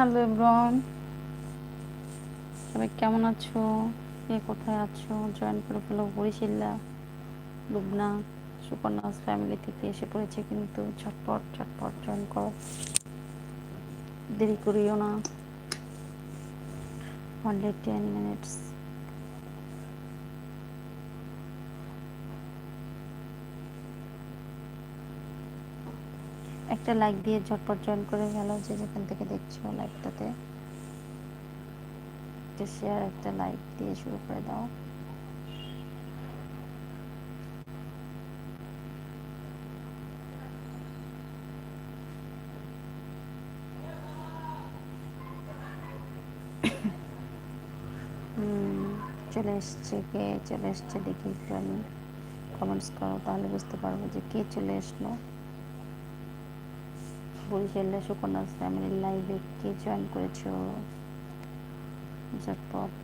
Hello ব্রন সবাই কেমন আছো? কে কোথায় আছো? জয়েন করে ফেলো বরিশিল্লা লুবনা, সুপর্ণাস ফ্যামিলি থেকে এসে পড়েছে কিন্তু ঝটপট ঝটপট জয়েন করো। দেরি করিও না। অনলি টেন মিনিটস একটা লাইক দিয়ে ঝটপট জয়েন করে ফেলো যে যেখান থেকে দেখছ লাইভটাতে একটা শেয়ার একটা লাইক দিয়ে শুরু করে দাও। চলে এসছে কে? চলে এসছে দেখি একটু আমি। কমেন্টস করো, তাহলে বুঝতে পারব যে কে চলে আসলো বরিশালে সুকন্যা ফ্যামিলির লাইভে কে জয়েন করেছ? ঝটপট।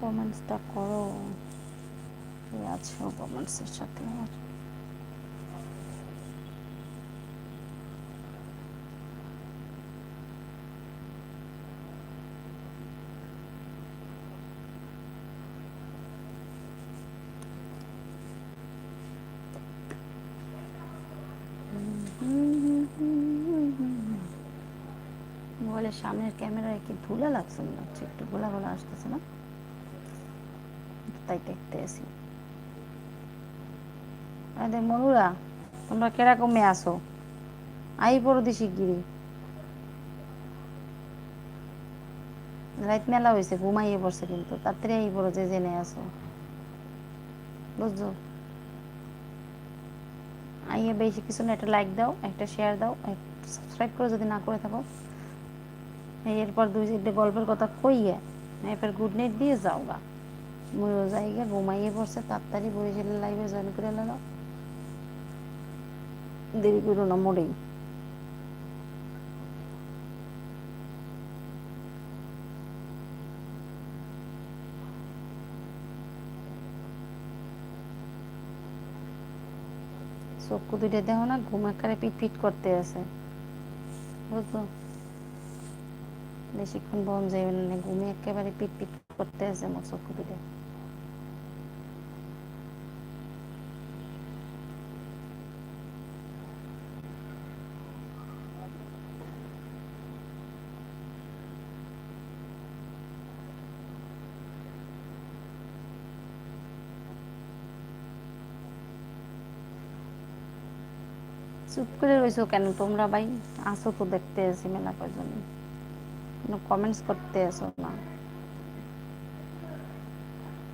কমেন্টসটা করো। আছো কমেন্টসের সাথে। আর সামনের ক্যামেরায় কি ধুলা লাগছে মনে হচ্ছে? একটু গোলা গোলা আসতেছে না? তাই দেখতে আসি মনুরা তোমরা কিরকমে আসো আই পড়ো দিছি গিরি রাত মেলা হয়েছে ঘুমাইয়ে পড়ছে কিন্তু। তাড়াতাড়ি আই পড়ো, যে জেনে আসো বুঝছ? আইয়ে বেশি কিছু না, একটা লাইক দাও, একটা শেয়ার দাও সাবস্ক্রাইব করো যদি না করে থাকো। এরপর দুই চারটে গল্পের কথা কইয়ে এরপর গুড নাইট দিয়ে যাও গা ময়ূর জায়গা ঘুমাইয়ে পড়ছে, তাড়াতাড়ি বরিশালের লাইভে জয়েন করে এলো দেরি করো না মোড়েই চক্ষু দুইটা দেখো না, ঘুম একারে পিট পিট করতে আছে। বুঝলো বেশিক্ষণ বন যাবে না ঘুমে একেবারে পিট পিট করতে আছে আমার চক্ষু দুইটা। চুপ করে রয়েছো কেন তোমরা ভাই? আসো তো দেখতে আছি মেলা কয়জন কোনো কমেন্টস করতে আসো না।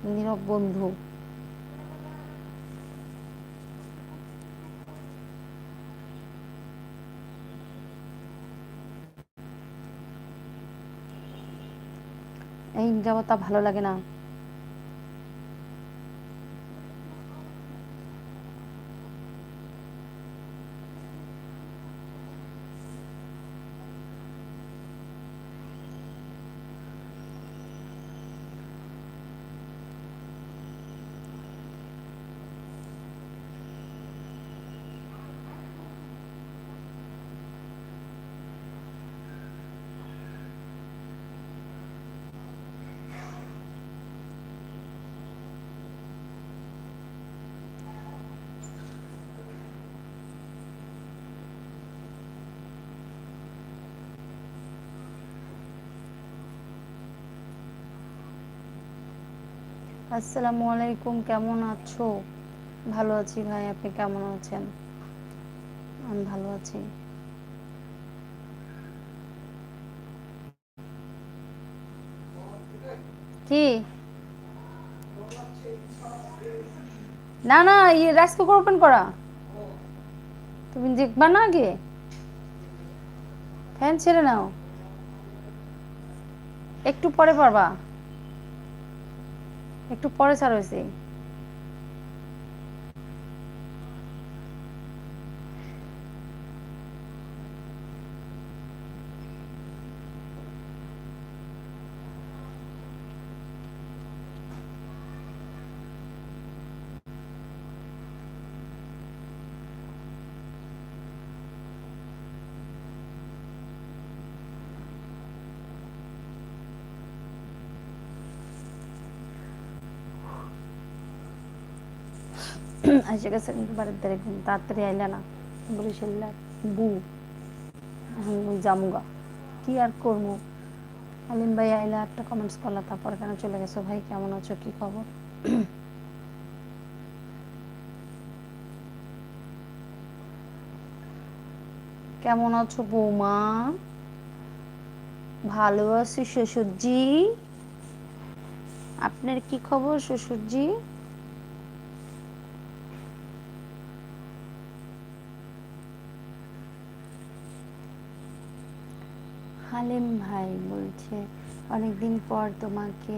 নীরব বন্ধু। এই যাবতা ভালো লাগে না। আসসালামু আলাইকুম, কেমন আছো? ভালো আছি ভাই, আপনি কেমন আছেন? আমি ভালো আছি। কি? না না ইয়ে রাইস কুকার ওপেন করা। তুমি দেখবা না আগে? ফ্যান ছেড়ে নাও। একটু পরে পারবা। একটু পরে ছাড় হয়েছে। এসে গেছে কিন্তু বাড়ির দ্বারে ঘুম, তাড়াতাড়ি আইলা না বরিশাল বু, এখন ওই কি আর করব? আলিম ভাই আইলা একটা কমেন্টস করলা, তারপর কেন চলে গেছো ভাই? কেমন আছো? কি খবর? কেমন আছো বৌমা? ভালো আছি, শ্বশুরজি। আপনার কি খবর, শ্বশুরজি? হালিম ভাই, বলছে, অনেকদিন পর তোমাকে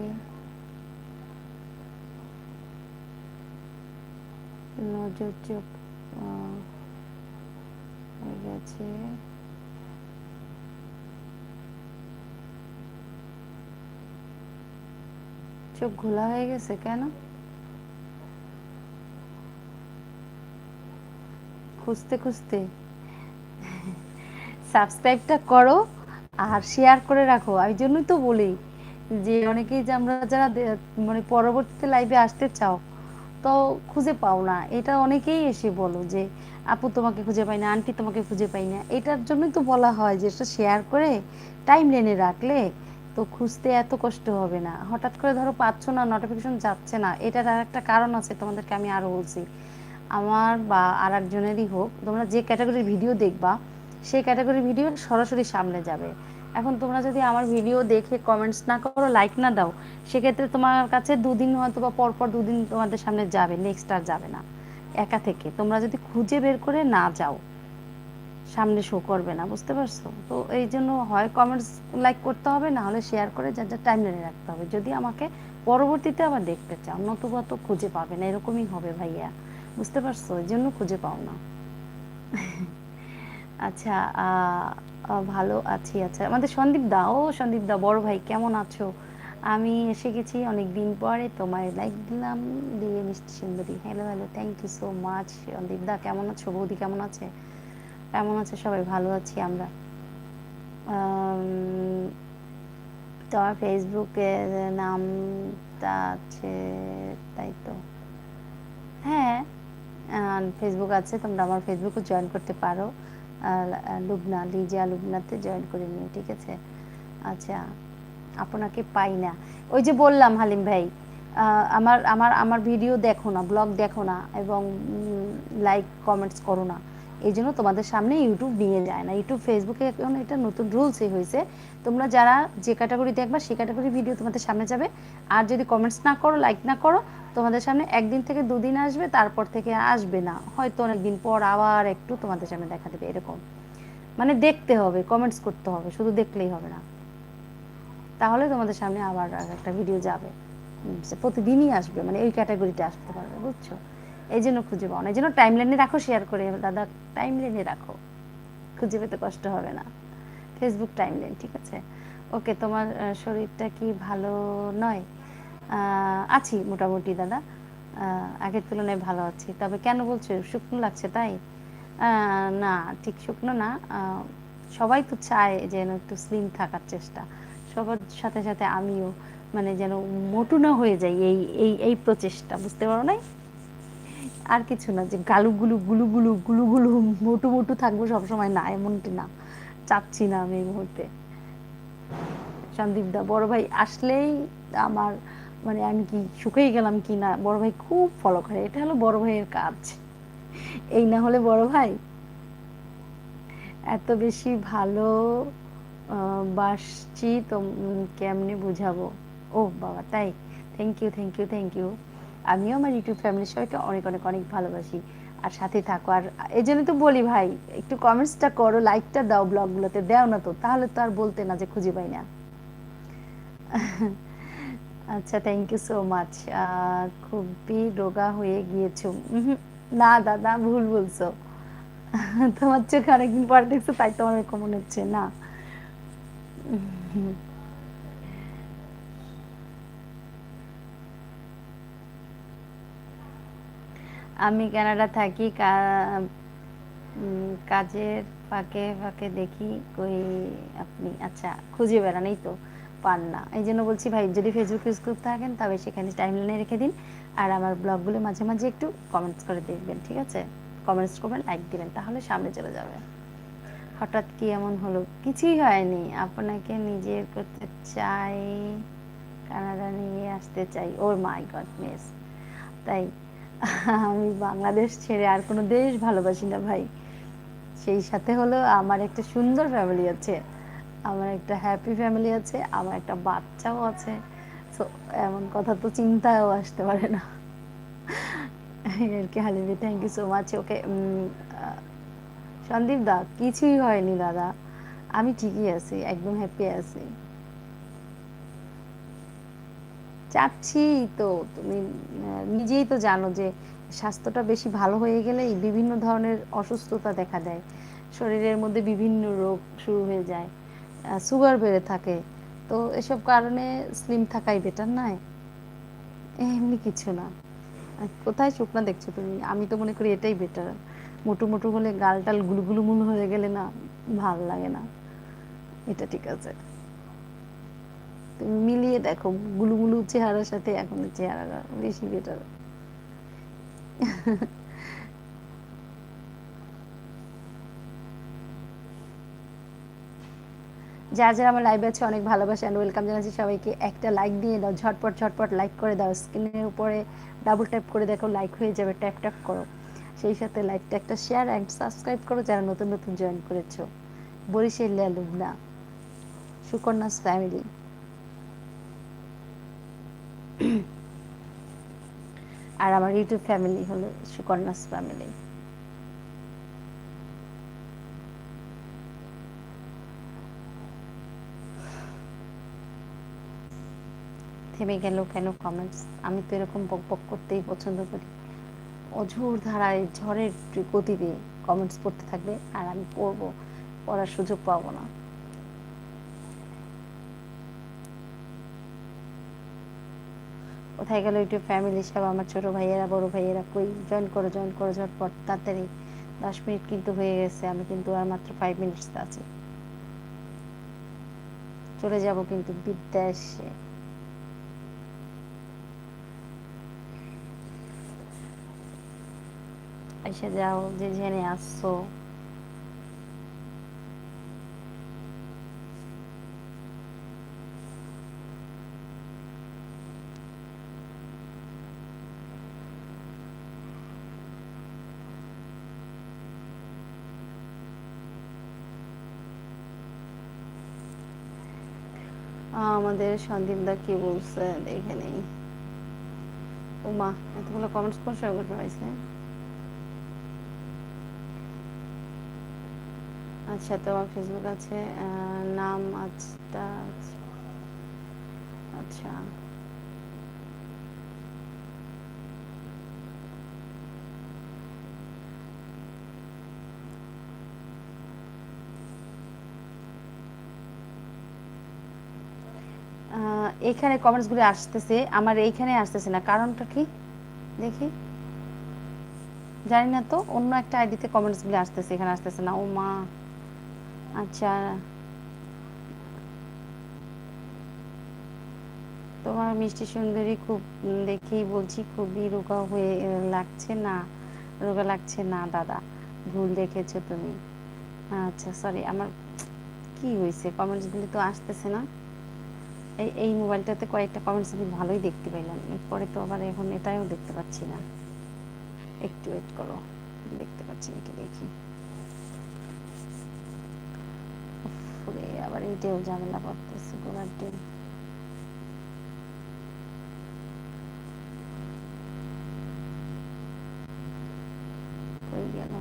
নজর চোখ হয়ে গেছে। চোখ ঘোলা হয়ে গেছে কেন? খুঁজতে খুঁজতে সাবস্ক্রাইবটা করো। আর শেয়ার করে রাখো। এই জন্যই তো বলি যে, অনেকেই যে আমরা যারা মানে পরবর্তীতে লাইভে আসতে চাও, তো খুঁজে পাও না। এটা অনেকেই এসে বলো যে, আপু, তোমাকে খুঁজে পাই না আন্টি তোমাকে খুঁজে পাই না। এটার জন্যই তো বলা হয় যে, এটা শেয়ার করে টাইম লেনে রাখলে তো খুঁজতে এত কষ্ট হবে না। হঠাৎ করে ধরো পাচ্ছ না নোটিফিকেশন যাচ্ছে না, এটার আর একটা কারণ আছে তোমাদেরকে আমি আরও বলছি। আমার বা আর একজনেরই হোক, তোমরা যে ক্যাটাগরির ভিডিও দেখবা সেই ক্যাটাগরির ভিডিও সরাসরি সামনে যাবে। এখন তোমরা যদি আমার ভিডিও দেখে কমেন্টস না করো লাইক না দাও, সেক্ষেত্রে তোমার কাছে দুদিন হয়তো বা পরপর দুদিন তোমাদের সামনে যাবে নেক্সট আর যাবে না। একা থেকে। তোমরা যদি খুঁজে বের করে না যাও, সামনে শো করবে না, বুঝতে পারছ? তো এই জন্য হয় কমেন্টস লাইক করতে হবে, না হলে শেয়ার করে যার যার টাইম লাইনে রাখতে হবে। যদি আমাকে পরবর্তীতে আবার দেখতে চাও, নতুবা তো খুঁজে পাবে না, এরকমই হবে ভাইয়া। বুঝতে পারছ? এই জন্য খুঁজে পাও না। আচ্ছা ভালো আছি আচ্ছা। আমাদের সন্দীপ দা ও সন্দীপ দা, বড় ভাই, কেমন আছো? আমি এসে গেছি অনেক দিন পরে, তোমায় লাইক দিলাম দিয়ে মিষ্টি সুন্দরী। Hello hello thank you so much Sandeep da, কেমন আছো? বৌদি কেমন আছে? কেমন আছে? সবাই ভালো আছি আমরা। তোমার ফেসবুকে নামটা আছে, তাই তো? হ্যাঁ ফেসবুক আছে, তোমরা আমার ফেসবুকও জয়েন করতে পারো। লুবনা, লিজিয়া লুবনাতে জয়েন করে নিও, ঠিক আছে? আচ্ছা আপনাকে পাই না। ওই যে বললাম, হালিম ভাই আমার আমার আমার ভিডিও দেখো না ব্লগ দেখো না এবং লাইক কমেন্টস করো না। এই জন্য তোমাদের সামনে ইউটিউব নিয়ে যায় না। ইউটিউব ফেসবুকে এখন এটা নতুন রুলসই হয়েছে। তোমরা যারা যে ক্যাটাগরি দেখবা, সেই ক্যাটাগরি ভিডিও তোমাদের সামনে যাবে। আর যদি কমেন্টস না করো লাইক না করো তোমাদের সামনে একদিন থেকে দুদিন আসবে, তারপর থেকে আসবে না। হয়তো অনেকদিন পর আবার একটু তোমাদের সামনে দেখা দেবে, এরকম। মানে দেখতে হবে কমেন্টস করতে হবে, শুধু দেখলেই হবে না। তাহলে তোমাদের সামনে আবার একটা ভিডিও যাবে। প্রতিদিনই আসবে মানে ওই ক্যাটাগরিতে আসতে পারবে, বুঝছ? এই জন্য খুঁজে পাও না, এই জন্য টাইম লাইনে রাখো শেয়ার করে দাদা টাইম লাইনে রাখো। খুঁজে পেতে কষ্ট হবে না। ফেসবুক টাইম লাইন ঠিক আছে? ওকে তোমার শরীরটা কি ভালো নয়? আছি মোটামুটি, দাদা। আগের তুলনায় ভালো আছি। তবে কেন বলছো, শুকনো লাগছে তাই? না, ঠিক শুকনো না। সবাই তো চায় যেন একটু স্লিম থাকার চেষ্টা। সবার সাথে সাথে আমিও মানে যেন মোটু না হয়ে যাই এই এই এই প্রচেষ্টা, বুঝতে পারো নাই? আর কিছু না, যে গালু গুলু গুলু গুলু গুলু গুলু মোটু মোটু থাকব সবসময় না, এমনটি না। চাচ্ছি না আমি এই মুহূর্তে। সন্দীপ দা বড় ভাই, আসলেই আমার মানে আমি কি শুকিয়ে গেলাম কি না, বড় ভাই খুব ফলো করে। এটা হলো বড় ভাইয়ের কাজ। এই না হলে বড় ভাই এত বেশি ভালো বাসছি তো কেমনে বুঝাবো? ও বাবা, তাই? Thank you thank you thank you আমিও আমার ইউটিউব ফ্যামিলির সবাইকে অনেক অনেক অনেক ভালোবাসি। আর সাথে থাকো। আর এই জন্য তো বলি ভাই, একটু কমেন্টসটা করো লাইকটা দাও ব্লগগুলোতে দাও না তো। তাহলে তো আর বলতে না যে খুঁজে পাই না। আচ্ছা থ্যাংক ইউ সো মাচ খুবই রোগা হয়ে গিয়েছো। না দাদা, ভুল বলছো। তোমার চোখে অনেকদিন পরে দেখছ, তাই তোমার এরকম মনে হচ্ছে, না? আমি কানাডা থাকি কাজের ফাঁকে ফাঁকে দেখি, কই আপনি আচ্ছা খুঁজে বেড়ান তো। পান না। এই জন্য বলছি ভাই, যদি ফেসবুক ইউজ করতে থাকেন, তবে সেখানে টাইম লাইনে রেখে দিন। আর আমার ব্লগগুলো মাঝে মাঝে একটু কমেন্টস করে দেখবেন, ঠিক আছে? কমেন্টস করবেন লাইক দিবেন, তাহলে সামনে চলে যাবে। হঠাৎ কি এমন হলো? কিছুই হয়নি। আপনাকে নিজের করতে চাই, কানাডা নিয়ে আসতে চাই। ওর মাই গড মিস তাই আমি বাংলাদেশ ছেড়ে আর কোনো দেশ ভালোবাসি না ভাই। সেই সাথে হলো আমার একটা সুন্দর ফ্যামিলি আছে। আমার একটা হ্যাপি ফ্যামিলি আছে, আমার একটা বাচ্চাও আছে। সো এমন কথা তো চিন্তায়ও আসতে পারে না। আর কি, হালিমি thank you so much okay Sandeep da, কিছুই হয়নি দাদা। আমি ঠিকই আছি, একদম হ্যাপি আছি। চাচ্ছি তো, তুমি নিজেই তো জানো যে স্বাস্থ্যটা বেশি ভালো হয়ে গেলেই বিভিন্ন ধরনের অসুস্থতা দেখা দেয়। শরীরের মধ্যে বিভিন্ন রোগ শুরু হয়ে যায়। সুগার বেড়ে থাকে। তো এসব কারণে স্লিম থাকাই বেটার নয় এমনি কিছু না। কোথায় শুকনা দেখছ তুমি? আমি তো মনে করি এটাই বেটার মোটু মোটু হলে গাল টাল গুলুগুলু মুলু হয়ে গেলে না ভালো লাগে না। এটা ঠিক আছে। তুমি মিলিয়ে দেখো, গুলুগুলু চেহারার সাথে এখন চেহারা বেশি বেটার যারা যারা আমার লাইভে আছে, অনেক ভালোবাসা অ্যান্ড ওয়েলকাম জানাচ্ছি সবাইকে। একটা লাইক দিয়ে দাও, ঝটপট ঝটপট লাইক করে দাও। স্ক্রিনের উপরে ডাবল ট্যাপ করে দেখো লাইক হয়ে যাবে ট্যাপ ট্যাপ করো। সেই সাথে লাইকটা একটা শেয়ার অ্যান্ড সাবস্ক্রাইব করো যারা নতুন নতুন জয়েন করেছ। বরিশাল লুবনা সুকন্যাস ফ্যামিলি আর আমার ইউটিউব ফ্যামিলি হলো সুকন্যাস ফ্যামিলি থেমে গেল কেন কমেন্টস আমি তো এরকম বক বক করতেই পছন্দ করি। অঝোর ধারায় ঝড়ের গতিতে কমেন্টস পড়তে থাকবে আর আমি পড়ব, পড়ার সুযোগ পাবো না। কোথায় গেল ইউটিউব ফ্যামিলি সব আমার ছোট ভাইয়েরা, বড় ভাইয়েরা কই? জয়েন করো জয়েন করো, ঝটপট, তাড়াতাড়ি। দশ মিনিট কিন্তু হয়ে গেছে, আমি কিন্তু আর মাত্র ফাইভ মিনিটস আছে। চলে যাব কিন্তু বিদ্যাসে এসে যাও যে জেনে আসছো আমাদের সন্দীপ দা কি বলছে দেখে নেই ও মা এতগুলো কমেন্টস কোন সময় করে পাইছে আচ্ছা তোমার ফেসবুক আছে নাম আচ্ছা আচ্ছা। আহ, এখানে কমেন্টসগুলো আসতেছে আমার এইখানে আসতেছে না কারণটা কি? দেখি। জানি না তো অন্য একটা আইডিতে কমেন্টসগুলো আসতেছে এখানে আসতেছে না। ও মা। আচ্ছা। তোমার মিষ্টি সুন্দরী খুব দেখেই বলছি, খুবই রোগা হয়ে লাগছে না, রোগা লাগছে না, দাদা। ভুল দেখেছ তুমি। আচ্ছা সরি আমার কি হয়েছে? কমেন্টস গুলি তো আসতেছে না। এই এই মোবাইলটাতে কয়েকটা কমেন্টস আমি ভালোই দেখতে পাইলাম। এরপরে তো আবার এখন এটাও দেখতে পাচ্ছি না। একটু ওয়েট করো। দেখতে পাচ্ছি নাকি দেখি। আবার এইটাও ঝামেলা করতেছে গোলাপটি কই গেল?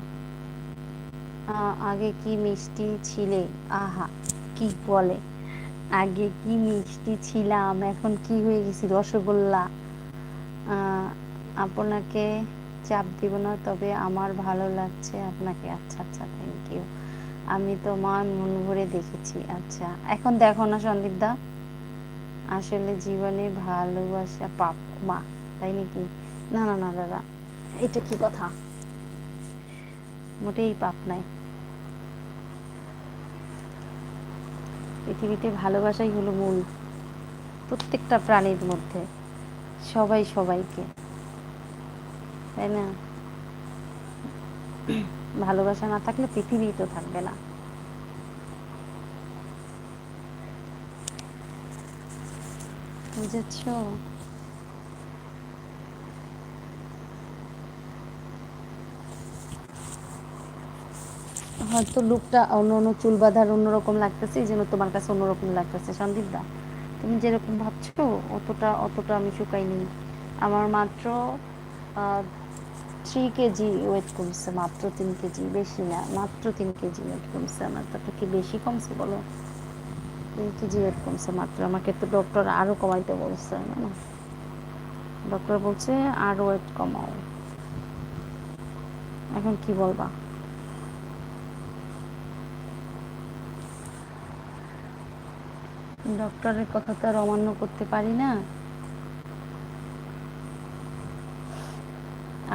আগে কি মিষ্টি ছিলে? আহা, কি বলে? আগে কি মিষ্টি ছিলাম, এখন কি হয়ে গেছি রসগোল্লা? আপনাকে চাপ দিব না, তবে আমার ভালো লাগছে। আপনাকে আচ্ছা আচ্ছা থ্যাংক ইউ আমি তোমার মন ভরে দেখেছি। আচ্ছা এখন দেখো না সন্দীপ দা? আসলে জীবনে ভালোবাসা পাপ, মা, তাই নাকি? না না না, দাদা, এটা কি কথা? মোটেই পাপ নাই পৃথিবীতে ভালোবাসাই হলো মূল, প্রত্যেকটা প্রাণীর মধ্যে, সবাই সবাইকে। তাই না? ভালোবাসা না থাকলে পৃথিবী তো থাকবে না। বুঝেছ? হয়তো লুকটা অন্য অন্য চুল বাঁধার অন্যরকম লাগতেছে জন্য তোমার কাছে অন্যরকম লাগতেছে। সন্দীপ দা তুমি যেরকম ভাবছ, অতটা অতটা আমি শুকাই নেই আমার মাত্র থ্রি কেজি ওয়েট কমছে, মাত্র তিন কেজি বেশি না, মাত্র তিন কেজি ওয়েট কমছে আমার, তাতে কি বেশি কমছে বলো? তিন কেজি ওয়েট কমছে মাত্র, আমাকে তো ডক্টর আরও কমাইতে বলছে না? ডক্টর বলছে আরও ওয়েট কমাও। এখন কি বলবা? ডক্টরের কথা তো আর অমান্য করতে পারি না।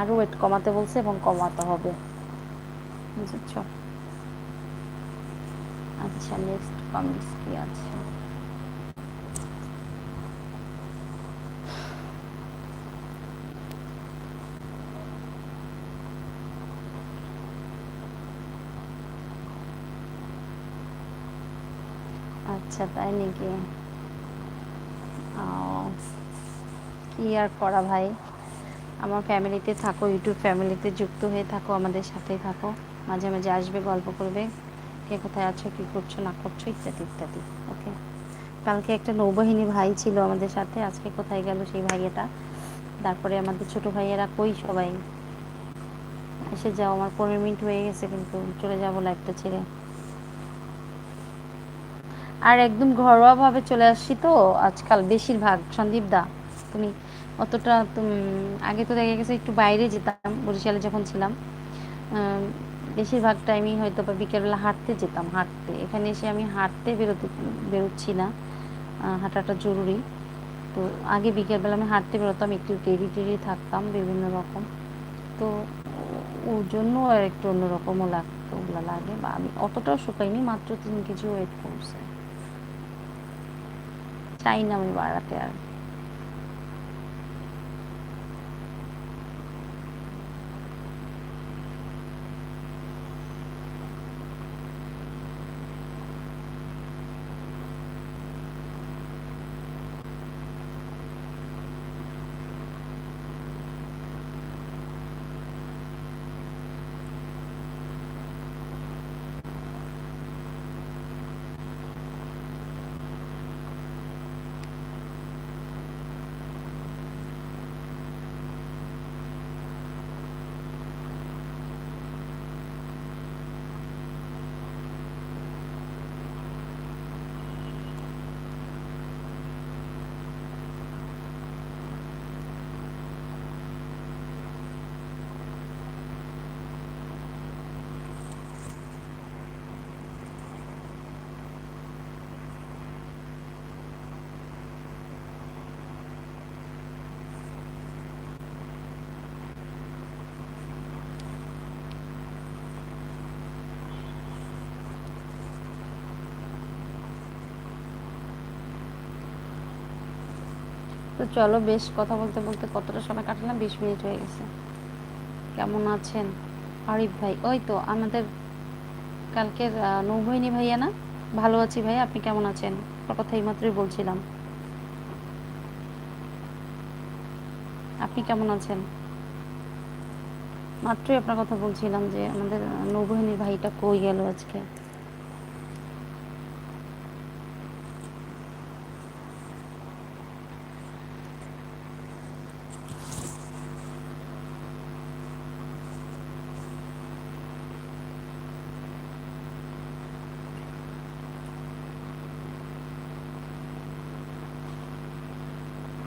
আরও ওয়েট কমাতে বলছে এবং কমাতে হবে। বুঝেছ? আচ্ছা নেক্সট কমেন্টস কি আছে? আচ্ছা তাই নাকি? কি আর করা ভাই? আমার ফ্যামিলিতে থাকো, ইউটিউব ফ্যামিলিতে যুক্ত হয়ে থাকো, আমাদের সাথেই থাকো। মাঝে মাঝে আসবে, গল্প করবে, কে কোথায় আছো, কী করছ, না করছ, ইত্যাদি ইত্যাদি ওকে কালকে একটা নৌবাহিনী ভাই ছিল আমাদের সাথে, আজকে কোথায় গেল সেই ভাইয়েটা। তারপরে আমাদের ছোট ভাইয়েরা কই সবাই? এসে যাও, আমার পনেরো মিনিট হয়ে গেছে, কিন্তু চলে যাব লাইফটা ছেড়ে। আর একদম ঘরোয়াভাবে চলে আসছি তো, আজকাল বেশিরভাগ, সন্দীপ দা, তুমি অতটা আগে তো দেখা গেছে একটু বাইরে যেতাম, বরিশালে যখন ছিলাম বেশিরভাগ টাইমই হয়তো বা বিকেলবেলা হাঁটতে যেতাম, হাঁটতে। এখানে এসে আমি হাঁটতে বেরোতে, বেরোচ্ছি না হাঁটাটা জরুরি। তো আগে বিকেলবেলা আমি হাঁটতে বেরোতাম, একটু টেরি টেরি থাকতাম, বিভিন্ন রকম। তো ওর জন্য আর একটু অন্যরকমও লাগতো, ওগুলো লাগে, বা আমি অতটাও শুকাইনি, মাত্র তিন কেজি ওয়েট করছে চাই না আমি বাড়াতে আর তো চলো বেশ কথা বলতে বলতে কতটা সময় কাটালাম বিশ মিনিট হয়ে গেছে। কেমন আছেন? আরিফ ভাই, ওই তো আমাদের কালকের নৌবাহিনী ভাইয়া না? ভালো আছি ভাই, আপনি কেমন আছেন? আপনার কথা এইমাত্রই বলছিলাম। আপনি কেমন আছেন? মাত্রই আপনার কথা বলছিলাম যে আমাদের নৌবাহিনীর ভাইটা কই গেল আজকে?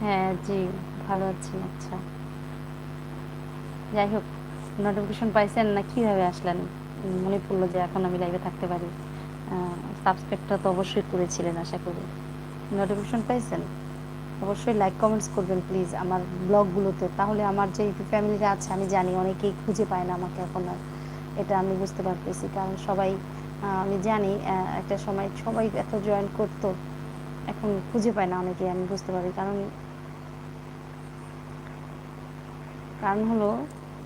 হ্যাঁ জি, ভালো আছি আচ্ছা। যাই হোক নোটিফিকেশন পাইছেন না, কীভাবে আসলেন? মনে পড়ল যে এখন আমি লাইভে থাকতে পারি। সাবস্ক্রাইবটা তো অবশ্যই করেছিলেন, আশা করি। নোটিফিকেশন পাইছেন? অবশ্যই লাইক কমেন্টস করবেন প্লিজ আমার ব্লগগুলোতে। তাহলে আমার যে ফ্যামিলিরা আছে, আমি জানি, অনেকেই খুঁজে পায় না আমাকে এখন আর। এটা আমি বুঝতে পারতেছি, কারণ সবাই আমি জানি একটা সময় সবাই এত জয়েন করতো, এখন খুঁজে পায় না অনেকে আমি বুঝতে পারি। কারণ কারণ হলো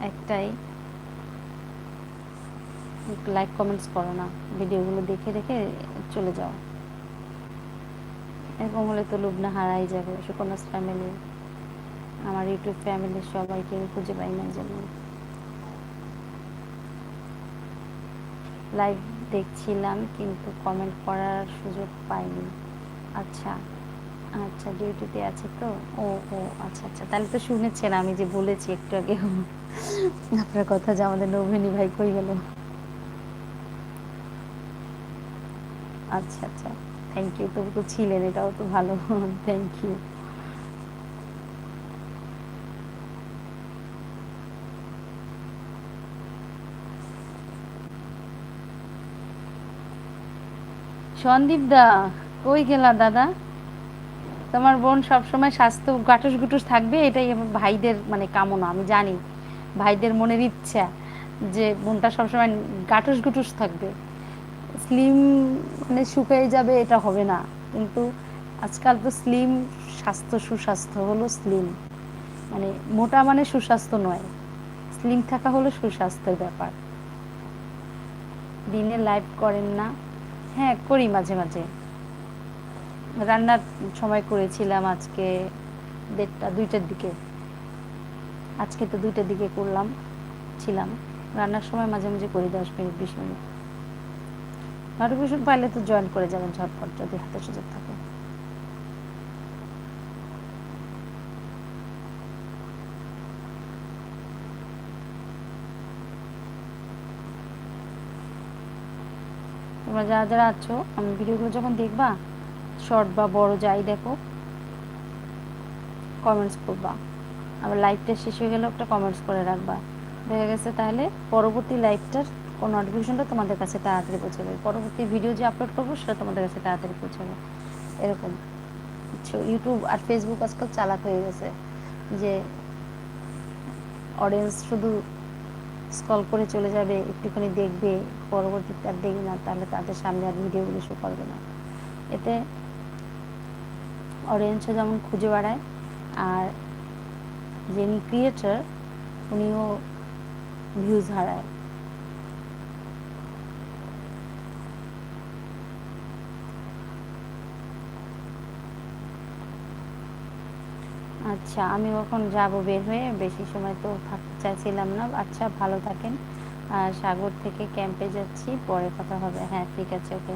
একটাই লাইক কমেন্টস করো না, ভিডিওগুলো দেখে দেখে চলে যাও। এরকম হলে তো লুবনা হারাই যাবে। সুকন্যাস ফ্যামিলি আমার ইউটিউব ফ্যামিলির সবাইকে খুঁজে পাই না জন্য লাইভ দেখছিলাম কিন্তু কমেন্ট করার সুযোগ পাইনি। আচ্ছা। আচ্ছা ডিউটিতে আছে তো? ও ও আচ্ছা আচ্ছা। তাহলে তো শুনেছেন আমি যে বলেছি একটু আগে। আপনার কথা যে আমাদের নভিনী ভাই কই গেল? আচ্ছা আচ্ছা। থ্যাংক ইউ তবু তো ছিলেন, এটাও তো ভালো। থ্যাংক ইউ সন্দীপ দা, কই গেলা দাদা? তোমার বোন সবসময় স্বাস্থ্য গাটুস গুটুস থাকবে, এটাই আমার ভাইদের মানে কামনা, আমি জানি। ভাইদের মনের ইচ্ছা যে বোনটা সবসময় গাটুস গুটুস থাকবে। স্লিম মানে শুকিয়ে যাবে, এটা হবে না। কিন্তু আজকাল তো স্লিম, স্বাস্থ্য সুস্বাস্থ্য হলো স্লিম। মানে মোটা মানে সুস্বাস্থ্য নয়, স্লিম থাকা হলো সুস্বাস্থ্যের ব্যাপার। দিনে লাইভ করেন না। হ্যাঁ করি মাঝে মাঝে। রান্নার সময় করেছিলাম আজকে দেড়টা, দুইটার দিকে। আজকে তো দুইটার দিকে করলাম, ছিলাম। রান্নার সময় মাঝে মাঝে করি দশ মিনিট, বিশ মিনিট। নোটিফিকেশন পাইলে তো জয়েন করে যাবেন ঝটপট যদি হাতে সুযোগ থাকে। তোমরা যারা যারা আছো আমি ভিডিওগুলো যখন দেখবা শর্ট বা বড় যাই দেখো কমেন্টস করবা। আবার লাইভটা শেষ হয়ে গেলেও একটা কমেন্টস করে রাখবা। দেখা গেছে তাহলে পরবর্তী লাইভটার নোটিফিকেশনটা তোমাদের কাছে তাড়াতাড়ি পৌঁছাবে। পরবর্তী ভিডিও যে আপলোড করব সেটা তোমাদের কাছে তাড়াতাড়ি পৌঁছাবে। এরকম। ইউটিউব আর ফেসবুক আজকাল চালাক হয়ে গেছে যে অডিয়েন্স শুধু স্কল করে চলে যাবে, একটুখানি দেখবে, পরবর্তীতে আর দেখবে না, তাহলে তাদের সামনে আর ভিডিওগুলো শো করবে না। এতে অডিয়েন্সও যেমন খুঁজে বেড়ায়, আর যিনি ক্রিয়েটার উনিও ভিউজ হারায়। আচ্ছা আমি এখন যাব বের হয়ে, বেশি সময় তো থাকতে চাইছিলাম না। আচ্ছা ভালো থাকেন। সাগর থেকে ক্যাম্পে যাচ্ছি, পরে কথা হবে। হ্যাঁ ঠিক আছে, ওকে।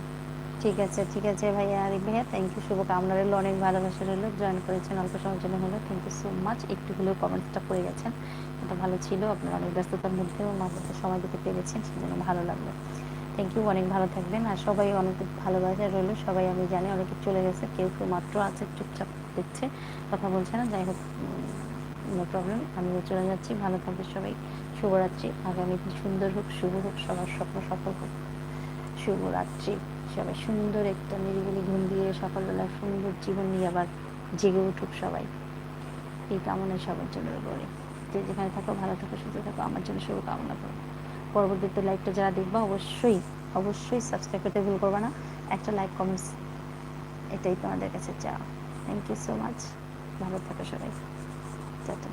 ঠিক আছে ঠিক আছে ভাইয়া আরিফ ভাইয়া থ্যাংক ইউ শুভ শুভকামনা রইল, অনেক ভালোবাসা রইল জয়েন করেছেন, অল্প সময়ের জন্য হলো থ্যাংক ইউ সো মাচ একটু হলেও কমেন্টসটা করে গেছেন, এটা ভালো ছিল, আপনারা অনেক ব্যস্ততার মধ্যেও আমাদের সময় দিতে পেরেছেন, সেজন্য ভালো লাগল। থ্যাংক ইউ অনেক ভালো থাকবেন, আর সবাই অনেক ভালোবাসা রইল, সবাই আমি জানি অনেকে চলে গেছে, কেউ কেউ মাত্র আছে, চুপচাপ দেখছে, কথা বলছে না, যাই হোক নো প্রবলেম আমিও চলে যাচ্ছি, ভালো থাকবে সবাই, শুভরাত্রি আগামী দিন সুন্দর হোক, শুভ হোক, সবার স্বপ্ন সফল হোক, শুভরাত্রি। সবাই সুন্দর একটা নিরিবিলি ঘুম দিয়ে সকালবেলা সুন্দর জীবন নিয়ে আবার জেগে উঠুক সবাই। এই কামনায় সবার জন্য করি। যে যেখানে থাকো, ভালো থাকো, সুস্থ থাকো, আমার জন্য শুভ কামনা করো। পরবর্তীতে লাইভটা যারা দেখবা, অবশ্যই অবশ্যই সাবস্ক্রাইব করতে ভুল করবে না। একটা লাইক কমেন্টস এটাই তোমাদের কাছে চাও থ্যাংক ইউ সো মাচ ভালো থাকো সবাই। টাটা।